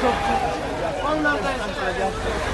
topçu. Onlar da